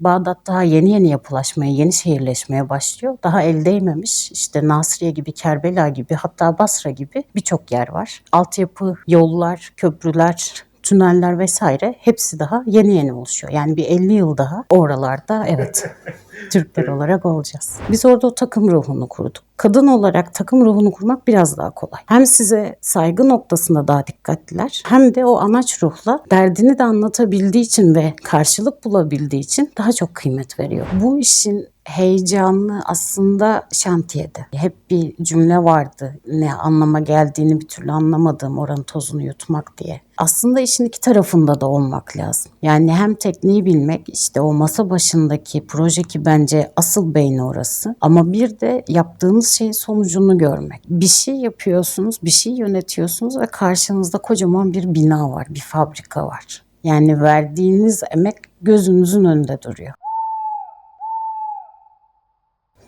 Bağdat daha yeni yeni yapılaşmaya, yeni şehirleşmeye başlıyor. Daha el değmemiş işte Nasriye gibi, Kerbela gibi hatta Basra gibi birçok yer var. Altyapı, yollar, köprüler, tüneller vesaire hepsi daha yeni yeni oluşuyor. Yani bir 50 yıl daha oralarda evet Türkler olarak olacağız. Biz orada o takım ruhunu kurduk. Kadın olarak takım ruhunu kurmak biraz daha kolay. Hem size saygı noktasında daha dikkatliler hem de o anaç ruhla derdini de anlatabildiği için ve karşılık bulabildiği için daha çok kıymet veriyor. Bu işin heyecanlı aslında şantiyede. Hep bir cümle vardı ne anlama geldiğini bir türlü anlamadığım oranın tozunu yutmak diye. Aslında işin iki tarafında da olmak lazım. Yani hem tekniği bilmek işte o masa başındaki proje ki bence asıl beyni orası. Ama bir de yaptığınız şeyin sonucunu görmek. Bir şey yapıyorsunuz, bir şey yönetiyorsunuz ve karşınızda kocaman bir bina var, bir fabrika var. Yani verdiğiniz emek gözünüzün önünde duruyor.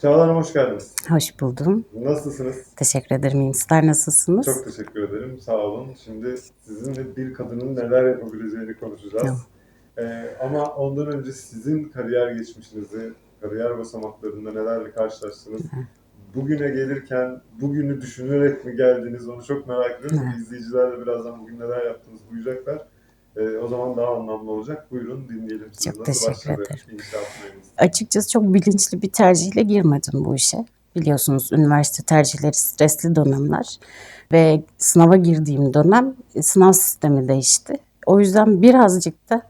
Hanım hoş geldiniz. Hoş buldum. Nasılsınız? Teşekkür ederim. İyi Sizler nasılsınız? Çok teşekkür ederim. Sağ olun. Şimdi sizinle bir kadının neler yapabileceğini konuşacağız. Tamam. Ee, ama ondan önce sizin kariyer geçmişinizi, kariyer basamaklarında nelerle karşılaştınız? Bugüne gelirken bugünü düşünerek mi geldiniz onu çok merak ediyorum. İzleyiciler de birazdan bugün neler yaptığınızı duyacaklar. Ee, o zaman daha anlamlı olacak. Buyurun dinleyelim. Çok teşekkür ederim. Açıkçası çok bilinçli bir tercihle girmedim bu işe. Biliyorsunuz üniversite tercihleri stresli dönemler ve sınava girdiğim dönem e, sınav sistemi değişti. O yüzden birazcık da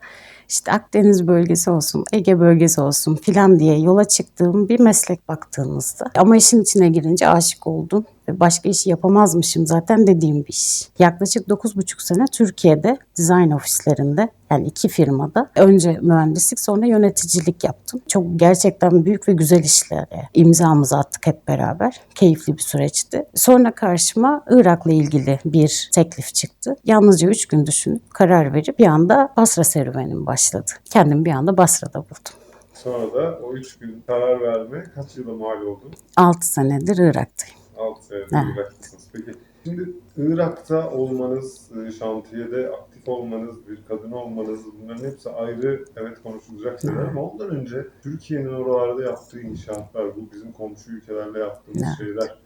işte Akdeniz bölgesi olsun, Ege bölgesi olsun filan diye yola çıktığım bir meslek baktığımızda. Ama işin içine girince aşık oldum başka işi yapamazmışım zaten dediğim bir iş. Yaklaşık 9,5 sene Türkiye'de design ofislerinde yani iki firmada önce mühendislik sonra yöneticilik yaptım. Çok gerçekten büyük ve güzel işlere imzamızı attık hep beraber. Keyifli bir süreçti. Sonra karşıma Irak'la ilgili bir teklif çıktı. Yalnızca üç gün düşünüp karar verip bir anda Basra serüvenim başladı. Kendimi bir anda Basra'da buldum. Sonra da o üç gün karar verme kaç yıla mal oldu? 6 senedir Irak'tayım. 6 senedir Evet. Irak'tasınız. Peki şimdi Irak'ta olmanız, e, şantiyede aktif olmanız, bir kadın olmanız bunların hepsi ayrı evet konuşulacak şeyler ama ondan önce Türkiye'nin oralarda yaptığı inşaatlar, bu bizim komşu ülkelerle yaptığımız Evet. şeyler.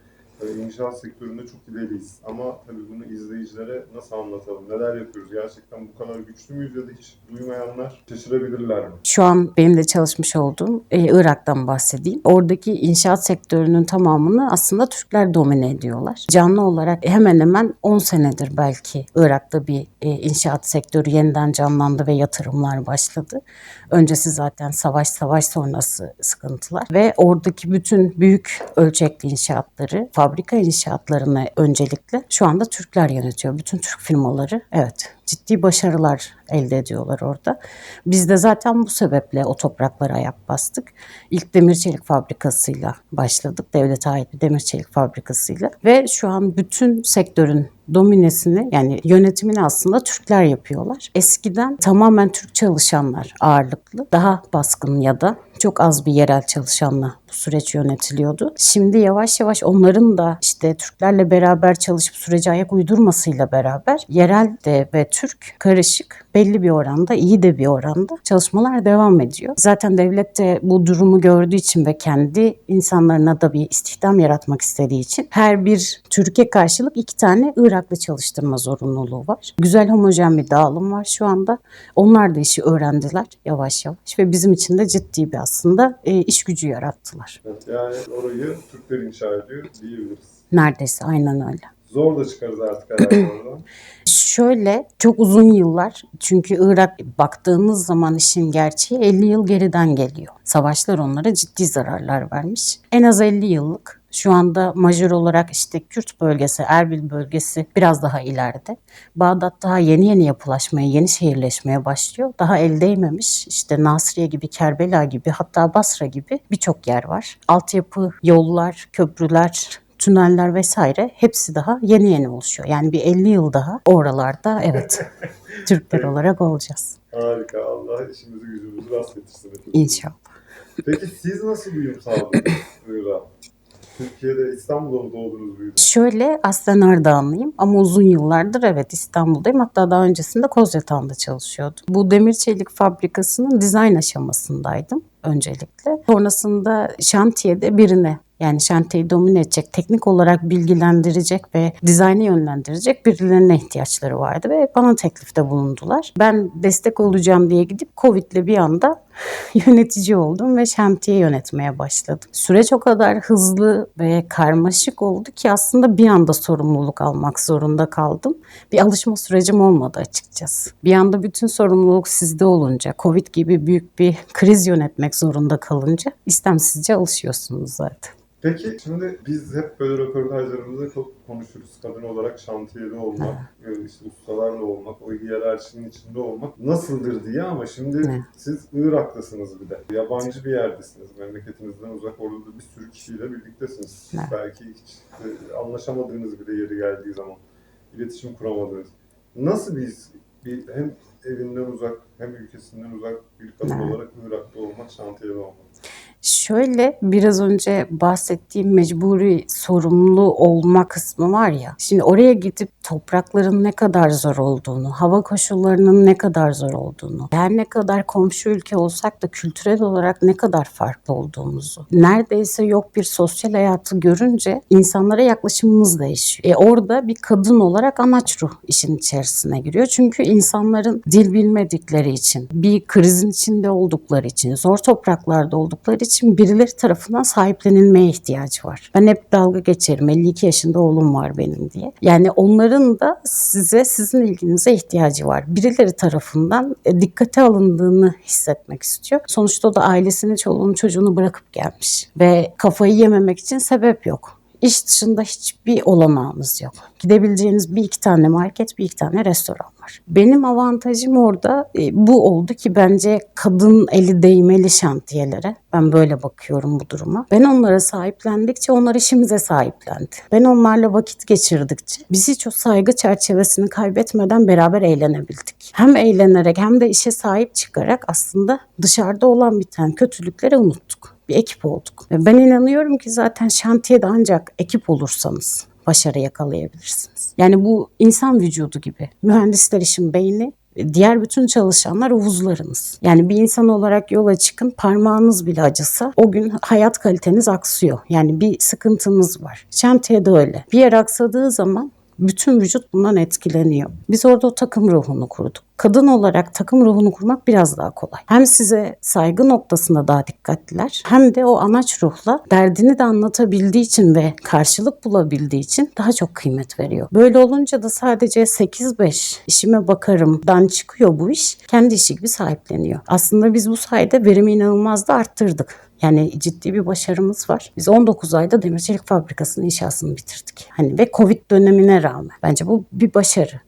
E, İnşaat sektöründe çok ileriyiz ama tabii bunu izleyicilere nasıl anlatalım, neler yapıyoruz, gerçekten bu kadar güçlü müyüz ya da hiç duymayanlar şaşırabilirler mi? Şu an benim de çalışmış olduğum e, Irak'tan bahsedeyim. Oradaki inşaat sektörünün tamamını aslında Türkler domine ediyorlar. Canlı olarak hemen hemen 10 senedir belki Irak'ta bir e, inşaat sektörü yeniden canlandı ve yatırımlar başladı. Öncesi zaten savaş savaş sonrası sıkıntılar ve oradaki bütün büyük ölçekli inşaatları, fabrika inşaatlarını öncelikle şu anda Türkler yönetiyor. Bütün Türk firmaları evet ciddi başarılar elde ediyorlar orada. Biz de zaten bu sebeple o topraklara ayak bastık. İlk demir çelik fabrikasıyla başladık. Devlete ait bir demir çelik fabrikasıyla. Ve şu an bütün sektörün dominesini yani yönetimini aslında Türkler yapıyorlar. Eskiden tamamen Türk çalışanlar ağırlıklı. Daha baskın ya da çok az bir yerel çalışanla süreç yönetiliyordu. Şimdi yavaş yavaş onların da işte Türklerle beraber çalışıp sürece ayak uydurmasıyla beraber yerel de ve Türk karışık belli bir oranda, iyi de bir oranda çalışmalar devam ediyor. Zaten devlet de bu durumu gördüğü için ve kendi insanlarına da bir istihdam yaratmak istediği için her bir Türkiye karşılık iki tane Iraklı çalıştırma zorunluluğu var. Güzel homojen bir dağılım var şu anda. Onlar da işi öğrendiler yavaş yavaş ve bizim için de ciddi bir aslında e, iş gücü yarattılar. Evet, yani orayı Türkler inşa ediyor diyebiliriz. Neredeyse aynen öyle. Zor da çıkarız artık herhalde oradan. Şöyle çok uzun yıllar çünkü Irak baktığınız zaman işin gerçeği 50 yıl geriden geliyor. Savaşlar onlara ciddi zararlar vermiş. En az 50 yıllık şu anda majör olarak işte Kürt bölgesi, Erbil bölgesi biraz daha ileride. Bağdat daha yeni yeni yapılaşmaya, yeni şehirleşmeye başlıyor. Daha el değmemiş işte Nasriye gibi, Kerbela gibi hatta Basra gibi birçok yer var. Altyapı, yollar, köprüler, tüneller vesaire hepsi daha yeni yeni oluşuyor. Yani bir 50 yıl daha oralarda evet Türkler olarak olacağız. Harika. Allah işimizi gücümüzü rast getirsin. İnşallah. Peki siz nasıl uyum sağladınız? Türkiye'de İstanbul'da mı doğdunuz? Şöyle aslen Ardahanlıyım ama uzun yıllardır evet İstanbul'dayım. Hatta daha öncesinde Kozyatağı'nda çalışıyordum. Bu demir çelik fabrikasının dizayn aşamasındaydım öncelikle. Sonrasında şantiyede birine yani şantiyeyi domine edecek, teknik olarak bilgilendirecek ve dizaynı yönlendirecek birilerine ihtiyaçları vardı ve bana teklifte bulundular. Ben destek olacağım diye gidip Covid'le bir anda yönetici oldum ve şantiye yönetmeye başladım. Süreç o kadar hızlı ve karmaşık oldu ki aslında bir anda sorumluluk almak zorunda kaldım. Bir alışma sürecim olmadı açıkçası. Bir anda bütün sorumluluk sizde olunca, Covid gibi büyük bir kriz yönetmek zorunda kalınca istemsizce alışıyorsunuz zaten. Peki şimdi biz hep böyle röportajlarımızda çok konuşuruz. Kadın olarak şantiyede olmak, e, işte ustalarla olmak, o hiyerarşinin içinde olmak nasıldır diye ama şimdi siz Irak'tasınız bir de. Yabancı bir yerdesiniz. Memleketinizden uzak orada da bir sürü kişiyle birliktesiniz. Evet. Belki hiç e, anlaşamadığınız bile yeri geldiği zaman iletişim kuramadığınız. Nasıl biz bir hem evinden uzak hem ülkesinden uzak bir kadın olarak Irak'ta olmak, şantiyede olmak? Şöyle biraz önce bahsettiğim mecburi sorumlu olma kısmı var ya. Şimdi oraya gidip toprakların ne kadar zor olduğunu, hava koşullarının ne kadar zor olduğunu, her ne kadar komşu ülke olsak da kültürel olarak ne kadar farklı olduğumuzu, neredeyse yok bir sosyal hayatı görünce insanlara yaklaşımımız değişiyor. E orada bir kadın olarak amaç ruh işin içerisine giriyor. Çünkü insanların dil bilmedikleri için, bir krizin içinde oldukları için, zor topraklarda oldukları için birileri tarafından sahiplenilmeye ihtiyacı var. Ben hep dalga geçerim. 52 yaşında oğlum var benim diye. Yani onların da size, sizin ilginize ihtiyacı var. Birileri tarafından e, dikkate alındığını hissetmek istiyor. Sonuçta o da ailesini, çoluğunu, çocuğunu bırakıp gelmiş. Ve kafayı yememek için sebep yok. İş dışında hiçbir olanağınız yok. Gidebileceğiniz bir iki tane market, bir iki tane restoran var. Benim avantajım orada e, bu oldu ki bence kadın eli değmeli şantiyelere. Ben böyle bakıyorum bu duruma. Ben onlara sahiplendikçe onlar işimize sahiplendi. Ben onlarla vakit geçirdikçe biz hiç o saygı çerçevesini kaybetmeden beraber eğlenebildik. Hem eğlenerek hem de işe sahip çıkarak aslında dışarıda olan biten kötülükleri unuttuk bir ekip olduk. Ben inanıyorum ki zaten şantiyede ancak ekip olursanız başarı yakalayabilirsiniz. Yani bu insan vücudu gibi. Mühendisler işin beyni, diğer bütün çalışanlar uvuzlarınız. Yani bir insan olarak yola çıkın parmağınız bile acısa o gün hayat kaliteniz aksıyor. Yani bir sıkıntınız var. Şantiyede öyle. Bir yer aksadığı zaman bütün vücut bundan etkileniyor. Biz orada o takım ruhunu kurduk. Kadın olarak takım ruhunu kurmak biraz daha kolay. Hem size saygı noktasında daha dikkatliler hem de o anaç ruhla derdini de anlatabildiği için ve karşılık bulabildiği için daha çok kıymet veriyor. Böyle olunca da sadece 8-5 işime bakarımdan çıkıyor bu iş. Kendi işi gibi sahipleniyor. Aslında biz bu sayede verimi inanılmaz da arttırdık. Yani ciddi bir başarımız var. Biz 19 ayda demir çelik fabrikasının inşasını bitirdik. Hani ve Covid dönemine rağmen. Bence bu bir başarı.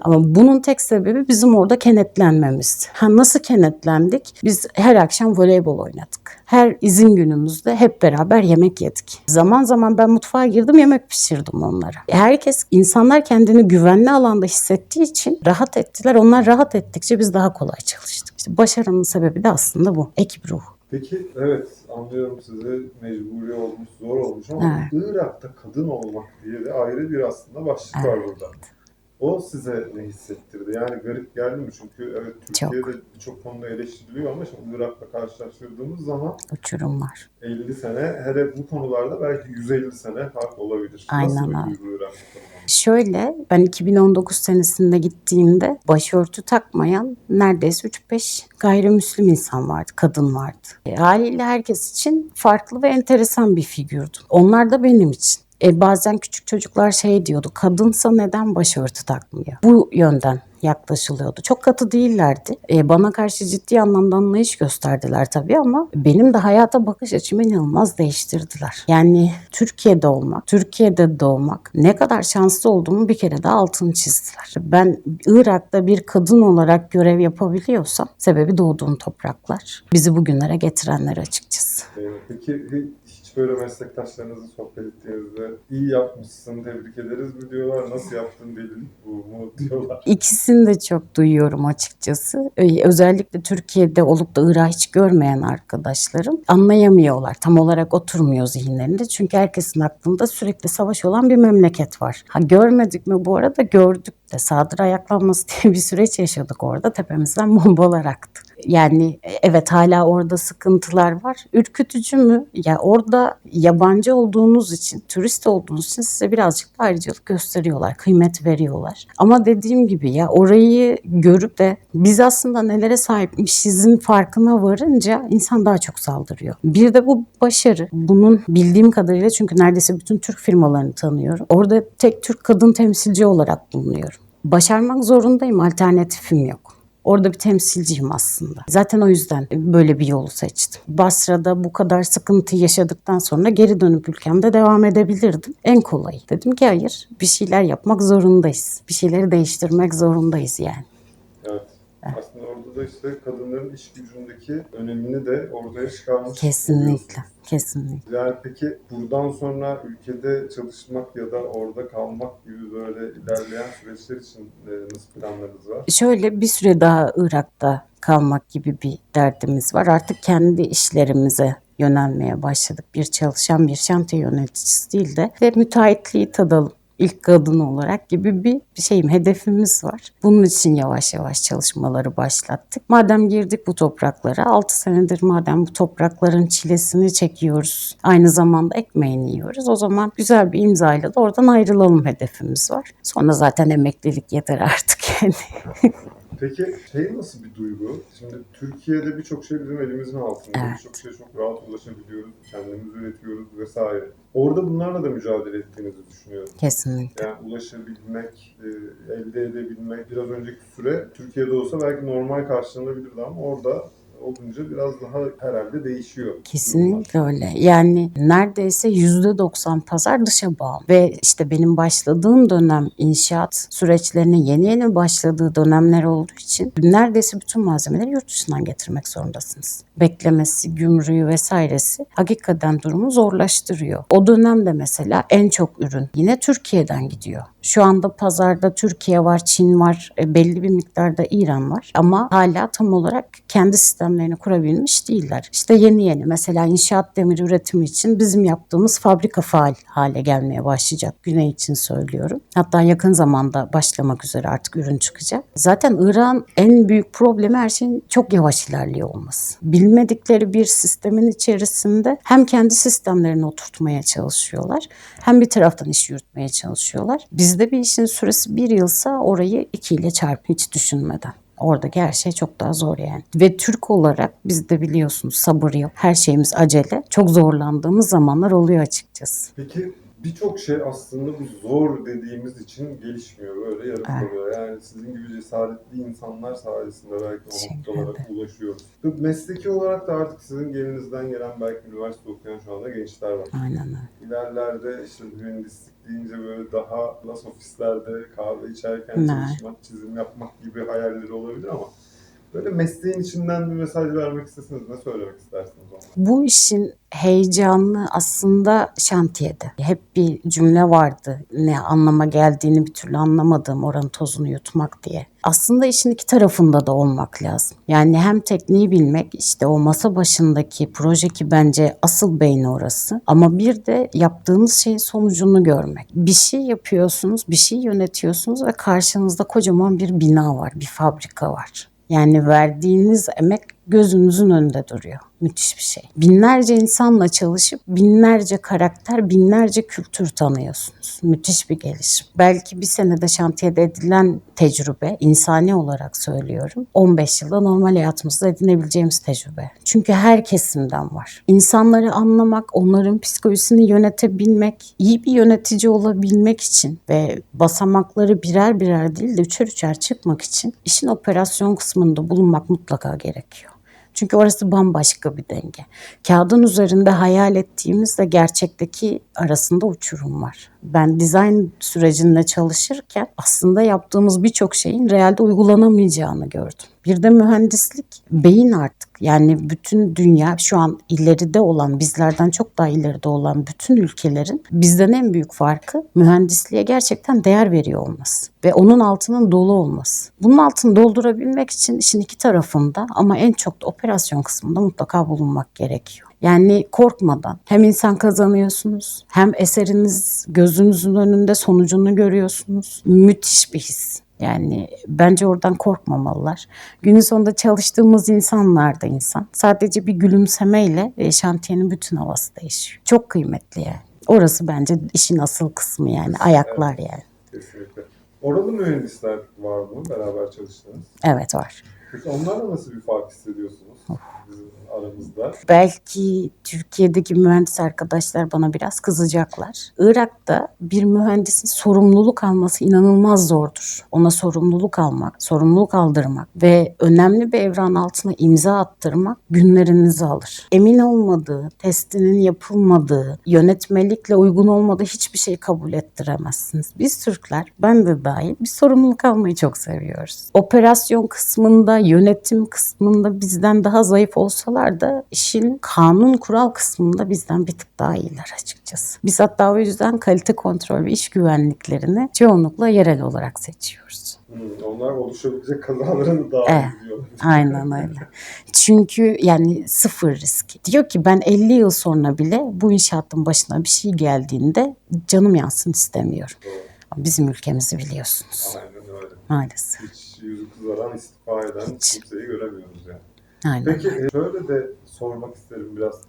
Ama bunun tek sebebi bizim orada kenetlenmemizdi. Ha nasıl kenetlendik? Biz her akşam voleybol oynadık. Her izin günümüzde hep beraber yemek yedik. Zaman zaman ben mutfağa girdim yemek pişirdim onlara. Herkes, insanlar kendini güvenli alanda hissettiği için rahat ettiler. Onlar rahat ettikçe biz daha kolay çalıştık. İşte başarının sebebi de aslında bu. Ekip ruhu. Peki evet anlıyorum sizi mecburi olmuş, zor olmuş ama Irak'ta kadın olmak diye de ayrı bir aslında başlık var burada. O size ne hissettirdi? Yani garip geldi mi? Çünkü evet Türkiye'de birçok konuda eleştiriliyor ama şimdi Irak'la karşılaştırdığımız zaman Uçurum var. 50 sene hele bu konularda belki 150 sene fark olabilir. Aynen Nasıl öyle. Şöyle ben 2019 senesinde gittiğimde başörtü takmayan neredeyse 3-5 gayrimüslim insan vardı, kadın vardı. E, haliyle herkes için farklı ve enteresan bir figürdü. Onlar da benim için. E, bazen küçük çocuklar şey diyordu, kadınsa neden başörtü takmıyor? Bu yönden yaklaşılıyordu. Çok katı değillerdi. E, bana karşı ciddi anlamda anlayış gösterdiler tabii ama benim de hayata bakış açımı inanılmaz değiştirdiler. Yani Türkiye'de olmak, Türkiye'de doğmak ne kadar şanslı olduğumu bir kere daha altını çizdiler. Ben Irak'ta bir kadın olarak görev yapabiliyorsam sebebi doğduğum topraklar. Bizi bugünlere getirenler açıkçası. Ee, Peki böyle meslektaşlarınızla sohbet ettiğinizde iyi yapmışsın, tebrik ederiz mi diyorlar, nasıl yaptın delilik bu mu diyorlar. İkisini de çok duyuyorum açıkçası. Özellikle Türkiye'de olup da Irak'ı hiç görmeyen arkadaşlarım anlayamıyorlar. Tam olarak oturmuyor zihinlerinde. Çünkü herkesin aklında sürekli savaş olan bir memleket var. Ha görmedik mi bu arada gördük de. Sadır ayaklanması diye bir süreç yaşadık orada. Tepemizden bombalar aktı. Yani evet hala orada sıkıntılar var. Ürkütücü mü? Ya orada yabancı olduğunuz için, turist olduğunuz için size birazcık da ayrıcalık gösteriyorlar, kıymet veriyorlar. Ama dediğim gibi ya orayı görüp de biz aslında nelere sahipmişizin farkına varınca insan daha çok saldırıyor. Bir de bu başarı. Bunun bildiğim kadarıyla çünkü neredeyse bütün Türk firmalarını tanıyorum. Orada tek Türk kadın temsilci olarak bulunuyorum. Başarmak zorundayım, alternatifim yok. Orada bir temsilciyim aslında. Zaten o yüzden böyle bir yolu seçtim. Basra'da bu kadar sıkıntı yaşadıktan sonra geri dönüp ülkemde devam edebilirdim. En kolayı. Dedim ki hayır bir şeyler yapmak zorundayız. Bir şeyleri değiştirmek zorundayız yani. Evet. Aslında orada da işte kadınların iş gücündeki önemini de ortaya çıkarmış. Kesinlikle. Kesinlikle. Yani peki buradan sonra ülkede çalışmak ya da orada kalmak gibi böyle ilerleyen süreçler için e, nasıl planlarınız var? Şöyle bir süre daha Irak'ta kalmak gibi bir derdimiz var. Artık kendi işlerimize yönelmeye başladık. Bir çalışan bir şantiye yöneticisi değil de ve müteahhitliği tadalım ilk kadın olarak gibi bir şeyim, hedefimiz var. Bunun için yavaş yavaş çalışmaları başlattık. Madem girdik bu topraklara, 6 senedir madem bu toprakların çilesini çekiyoruz, aynı zamanda ekmeğini yiyoruz. O zaman güzel bir imzayla da oradan ayrılalım hedefimiz var. Sonra zaten emeklilik yeter artık yani. Peki şey nasıl bir duygu? Şimdi Türkiye'de birçok şey bizim elimizin altında. Evet. Birçok şeye çok rahat ulaşabiliyoruz. Kendimiz üretiyoruz vesaire. Orada bunlarla da mücadele ettiğinizi düşünüyorum. Kesinlikle. Yani ulaşabilmek, e, elde edebilmek biraz önceki süre Türkiye'de olsa belki normal karşılanabilirdi ama orada olunca biraz daha herhalde değişiyor. durumlar. Kesinlikle öyle. Yani neredeyse yüzde 90 pazar dışa bağlı. Ve işte benim başladığım dönem inşaat süreçlerinin yeni yeni başladığı dönemler olduğu için neredeyse bütün malzemeleri yurt dışından getirmek zorundasınız. Beklemesi, gümrüğü vesairesi hakikaten durumu zorlaştırıyor. O dönemde mesela en çok ürün yine Türkiye'den gidiyor. Şu anda pazarda Türkiye var, Çin var, e, belli bir miktarda İran var ama hala tam olarak kendi sistemlerini kurabilmiş değiller. İşte yeni yeni mesela inşaat demir üretimi için bizim yaptığımız fabrika faal hale gelmeye başlayacak. Güney için söylüyorum. Hatta yakın zamanda başlamak üzere artık ürün çıkacak. Zaten İran en büyük problemi her şeyin çok yavaş ilerliyor olması. Bilmedikleri bir sistemin içerisinde hem kendi sistemlerini oturtmaya çalışıyorlar hem bir taraftan iş yürütmeye çalışıyorlar. Bizde bir işin süresi bir yılsa orayı iki ile çarp hiç düşünmeden. Oradaki her şey çok daha zor yani. Ve Türk olarak biz de biliyorsunuz sabır yok. Her şeyimiz acele. Çok zorlandığımız zamanlar oluyor açıkçası. Peki birçok şey aslında bu zor dediğimiz için gelişmiyor. Böyle yarım Evet. kalıyor. Yani sizin gibi cesaretli insanlar sayesinde belki o noktalara ulaşıyoruz. Mesleki olarak da artık sizin gelinizden gelen belki üniversite okuyan şu anda gençler var. Aynen öyle. İlerlerde işte mühendislik deyince böyle daha las ofislerde kahve içerken çalışmak, çizim yapmak gibi hayalleri olabilir ama böyle mesleğin içinden bir mesaj vermek isteseniz ne söylemek istersiniz ona? Bu işin heyecanlı aslında şantiyede. Hep bir cümle vardı. Ne anlama geldiğini bir türlü anlamadığım oranın tozunu yutmak diye. Aslında işin iki tarafında da olmak lazım. Yani hem tekniği bilmek, işte o masa başındaki proje ki bence asıl beyni orası. Ama bir de yaptığınız şeyin sonucunu görmek. Bir şey yapıyorsunuz, bir şey yönetiyorsunuz ve karşınızda kocaman bir bina var, bir fabrika var. Yani verdiğiniz emek gözünüzün önünde duruyor. Müthiş bir şey. Binlerce insanla çalışıp binlerce karakter, binlerce kültür tanıyorsunuz. Müthiş bir gelişim. Belki bir senede şantiyede edilen tecrübe, insani olarak söylüyorum, 15 yılda normal hayatımızda edinebileceğimiz tecrübe. Çünkü her kesimden var. İnsanları anlamak, onların psikolojisini yönetebilmek, iyi bir yönetici olabilmek için ve basamakları birer birer değil de üçer üçer çıkmak için işin operasyon kısmında bulunmak mutlaka gerekiyor. Çünkü orası bambaşka bir denge. Kağıdın üzerinde hayal ettiğimizle gerçekteki arasında uçurum var. Ben dizayn sürecinde çalışırken aslında yaptığımız birçok şeyin realde uygulanamayacağını gördüm. Bir de mühendislik beyin artık. Yani bütün dünya şu an ileride olan, bizlerden çok daha ileride olan bütün ülkelerin bizden en büyük farkı mühendisliğe gerçekten değer veriyor olması ve onun altının dolu olması. Bunun altını doldurabilmek için işin iki tarafında ama en çok da operasyon kısmında mutlaka bulunmak gerekiyor. Yani korkmadan hem insan kazanıyorsunuz hem eseriniz gözünüzün önünde sonucunu görüyorsunuz. Müthiş bir his. Yani bence oradan korkmamalılar. Günün sonunda çalıştığımız insanlar da insan. Sadece bir gülümsemeyle e, şantiyenin bütün havası değişiyor. Çok kıymetli yani. Orası bence işin asıl kısmı yani. Ayaklar yani. Kesinlikle. Oralı mühendisler var mı beraber çalıştığınız? Evet var. Peki onlarla nasıl bir fark hissediyorsunuz bizim aramızda? Belki Türkiye'deki mühendis arkadaşlar bana biraz kızacaklar. Irak'ta bir mühendisin sorumluluk alması inanılmaz zordur. Ona sorumluluk almak, sorumluluk aldırmak ve önemli bir evran altına imza attırmak günlerinizi alır. Emin olmadığı, testinin yapılmadığı, yönetmelikle uygun olmadığı hiçbir şey kabul ettiremezsiniz. Biz Türkler, ben de dahil bir sorumluluk almayı çok seviyoruz. Operasyon kısmında, yönetim kısmında bizden daha zayıf olsalar da işin kanun kural kısmında bizden bir tık daha iyiler açıkçası. Biz hatta o yüzden kalite kontrol ve iş güvenliklerini çoğunlukla yerel olarak seçiyoruz. Hmm, onlar oluşabilecek kazaların daha Evet. biliyorlar. Aynen öyle. Çünkü yani sıfır risk. Diyor ki ben 50 yıl sonra bile bu inşaatın başına bir şey geldiğinde canım yansın istemiyorum. Doğru. Bizim ülkemizi biliyorsunuz Aynen öyle. maalesef. Hiç istifa eden Hiç. kimseyi göremiyoruz yani. Aynen. Peki e, şöyle de sormak isterim biraz.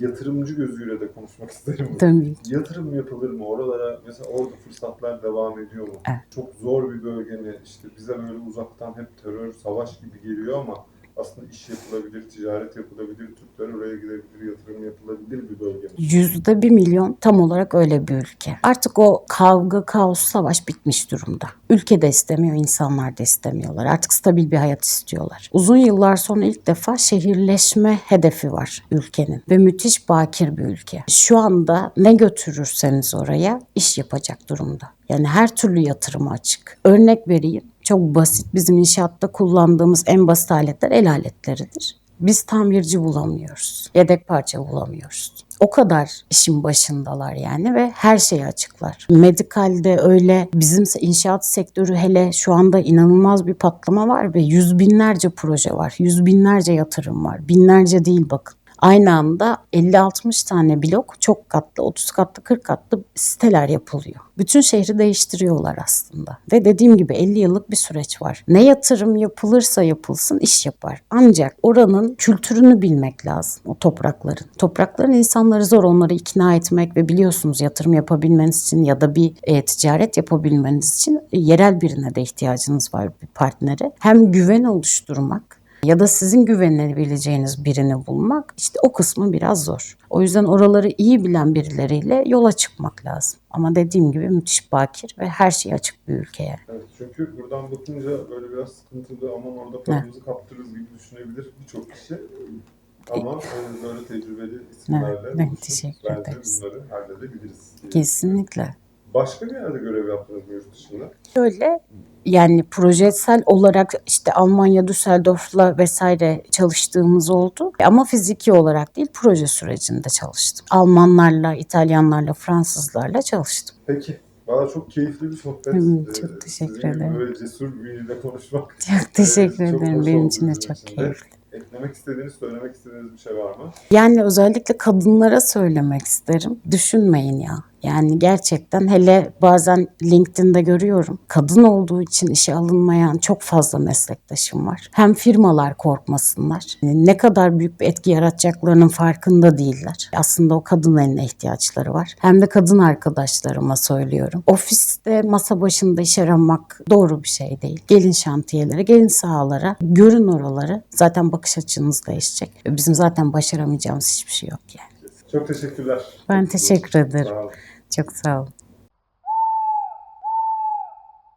Yatırımcı gözüyle de konuşmak isterim. Tabii. Yatırım yapılır mı? Oralara mesela orada fırsatlar devam ediyor mu? Evet. Çok zor bir bölge mi? İşte bize böyle uzaktan hep terör, savaş gibi geliyor ama aslında iş yapılabilir, ticaret yapılabilir, Türkler oraya gidebilir, yatırım yapılabilir bir bölge? Yüzde bir milyon tam olarak öyle bir ülke. Artık o kavga, kaos, savaş bitmiş durumda. Ülke de istemiyor, insanlar da istemiyorlar. Artık stabil bir hayat istiyorlar. Uzun yıllar sonra ilk defa şehirleşme hedefi var ülkenin. Ve müthiş bakir bir ülke. Şu anda ne götürürseniz oraya iş yapacak durumda. Yani her türlü yatırıma açık. Örnek vereyim. Çok basit. Bizim inşaatta kullandığımız en basit aletler el aletleridir. Biz tamirci bulamıyoruz. Yedek parça bulamıyoruz. O kadar işin başındalar yani ve her şeyi açıklar. Medikalde öyle bizim inşaat sektörü hele şu anda inanılmaz bir patlama var ve yüz binlerce proje var. Yüz binlerce yatırım var. Binlerce değil bakın. Aynı anda 50-60 tane blok çok katlı, 30 katlı, 40 katlı siteler yapılıyor. Bütün şehri değiştiriyorlar aslında. Ve dediğim gibi 50 yıllık bir süreç var. Ne yatırım yapılırsa yapılsın iş yapar. Ancak oranın kültürünü bilmek lazım o toprakların. Toprakların insanları zor onları ikna etmek ve biliyorsunuz yatırım yapabilmeniz için ya da bir e, ticaret yapabilmeniz için yerel birine de ihtiyacınız var bir partnere. Hem güven oluşturmak ya da sizin güvenebileceğiniz birini bulmak işte o kısmı biraz zor. O yüzden oraları iyi bilen birileriyle yola çıkmak lazım. Ama dediğim gibi müthiş bakir ve her şey açık bir ülke yani. Evet, çünkü buradan bakınca böyle biraz sıkıntılı aman orada paramızı kaptırırız gibi düşünebilir birçok kişi. Ama e, böyle tecrübeli isimlerle Evet, teşekkür bence ederiz. bunları halledebiliriz. Kesinlikle. Başka bir yerde görev yaptınız mı yurt dışında? Şöyle yani projesel olarak işte Almanya, Düsseldorf'la vesaire çalıştığımız oldu. Ama fiziki olarak değil proje sürecinde çalıştım. Almanlarla, İtalyanlarla, Fransızlarla çalıştım. Peki. Valla çok keyifli bir sohbet. Hı, Ee, çok teşekkür sizin gibi ederim. Böyle cesur biriyle konuşmak. Çok teşekkür Evet, çok ederim. Benim için de çok keyifli. Eklemek istediğiniz, söylemek istediğiniz bir şey var mı? Yani özellikle kadınlara söylemek isterim. Düşünmeyin ya. Yani gerçekten hele bazen LinkedIn'de görüyorum. Kadın olduğu için işe alınmayan çok fazla meslektaşım var. Hem firmalar korkmasınlar. Ne kadar büyük bir etki yaratacaklarının farkında değiller. Aslında o kadın eline ihtiyaçları var. Hem de kadın arkadaşlarıma söylüyorum. Ofiste masa başında iş aramak doğru bir şey değil. Gelin şantiyelere, gelin sahalara, görün oraları. Zaten bakış açınız değişecek. Bizim zaten başaramayacağımız hiçbir şey yok yani. Çok teşekkürler. Ben teşekkür ederim. Sağ olun. Çok sağ olun.